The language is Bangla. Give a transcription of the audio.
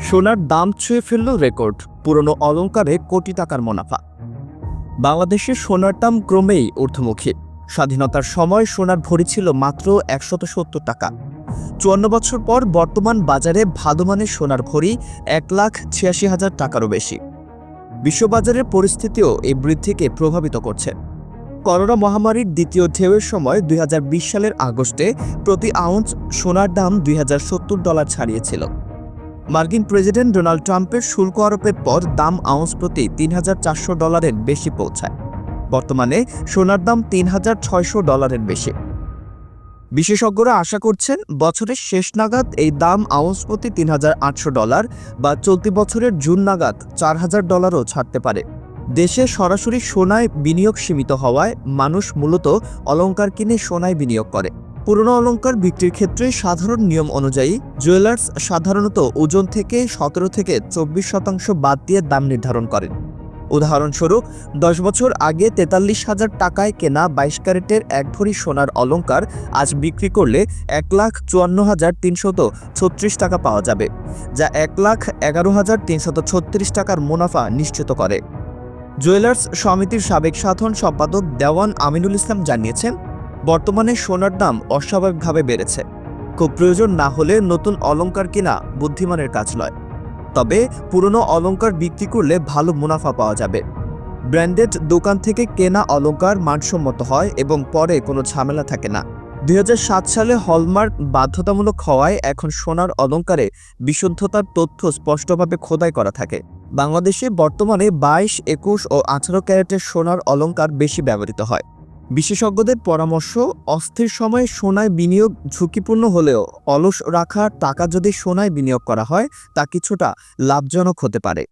সোনার দাম ছুঁয়ে ফেলল রেকর্ড, পুরনো অলঙ্কারে কোটি টাকার মুনাফা। বাংলাদেশের সোনার দাম ক্রমেই ঊর্ধ্বমুখী। স্বাধীনতার সময় সোনার ভরি ছিল মাত্র একশত সত্তর টাকা। চুয়ান্ন বছর পর বর্তমান বাজারে ভালো মানের সোনার ভরি এক লাখ ছিয়াশি হাজার টাকারও বেশি। বিশ্ববাজারের পরিস্থিতিও এই বৃদ্ধিকে প্রভাবিত করছে। করোনা মহামারীর দ্বিতীয় ঢেউয়ের সময় দুই হাজার বিশ সালের আগস্টে প্রতি আউন্স সোনার দাম দুই হাজার সত্তর ডলার ছাড়িয়েছিল। মার্কিন প্রেসিডেন্ট ডোনাল্ড ট্রাম্পের শুল্ক আরোপের পর দাম আউন্স প্রতি তিন হাজার চারশো ডলারের বেশি পৌঁছায়। বর্তমানে সোনার দাম তিন হাজার ছয়শো ডলারের বেশি। বিশেষজ্ঞরা আশা করছেন বছরের শেষ নাগাদ এই দাম আউন্স প্রতি তিন হাজার আটশো ডলার বা চলতি বছরের জুন নাগাদ চার হাজার ডলারও ছাড়তে পারে। দেশে সরাসরি সোনায় বিনিয়োগ সীমিত হওয়ায় মানুষ মূলত অলংকার কিনে সোনায় বিনিয়োগ করে। পুরনো অলংকার বিক্রির ক্ষেত্রে সাধারণ নিয়ম অনুযায়ী জুয়েলার্স সাধারণত ওজন থেকে সতেরো থেকে চব্বিশ শতাংশ বাদ দিয়ে দাম নির্ধারণ করেন। উদাহরণস্বরূপ, দশ বছর আগে তেতাল্লিশ হাজার টাকায় কেনা বাইশ ক্যারেটের এক ভরি সোনার অলঙ্কার আজ বিক্রি করলে এক লাখ চুয়ান্ন হাজার তিনশত ছত্রিশ টাকা পাওয়া যাবে, যা এক লাখ এগারো হাজার তিনশত ছত্রিশ টাকার মুনাফা নিশ্চিত করে। জুয়েলার্স সমিতির সাবেক সাধারণ সম্পাদক দেওয়ান আমিনুল ইসলাম জানিয়েছেন, বর্তমানে সোনার দাম অস্বাভাবিকভাবে বেড়েছে। খুব প্রয়োজন না হলে নতুন অলংকার কেনা বুদ্ধিমানের কাজ নয়। তবে পুরনো অলঙ্কার বিক্রি করলে ভালো মুনাফা পাওয়া যাবে। ব্র্যান্ডেড দোকান থেকে কেনা অলংকার মানসম্মত হয় এবং পরে কোনো ঝামেলা থাকে না। দুই হাজার সাত সালে হলমার্ক বাধ্যতামূলক হওয়ায় এখন সোনার অলঙ্কারে বিশুদ্ধতার তথ্য স্পষ্টভাবে খোদাই করা থাকে। বাংলাদেশে বর্তমানে বাইশ, একুশ ও আঠারো ক্যারেটের সোনার অলংকার বেশি ব্যবহৃত হয়। বিশেষজ্ঞদের পরামর্শ, অস্থির সময়ে সোনায় বিনিয়োগ ঝুঁকিপূর্ণ হলেও অলস রাখা টাকা যদি সোনায় বিনিয়োগ করা হয়, তা কিছুটা লাভজনক হতে পারে।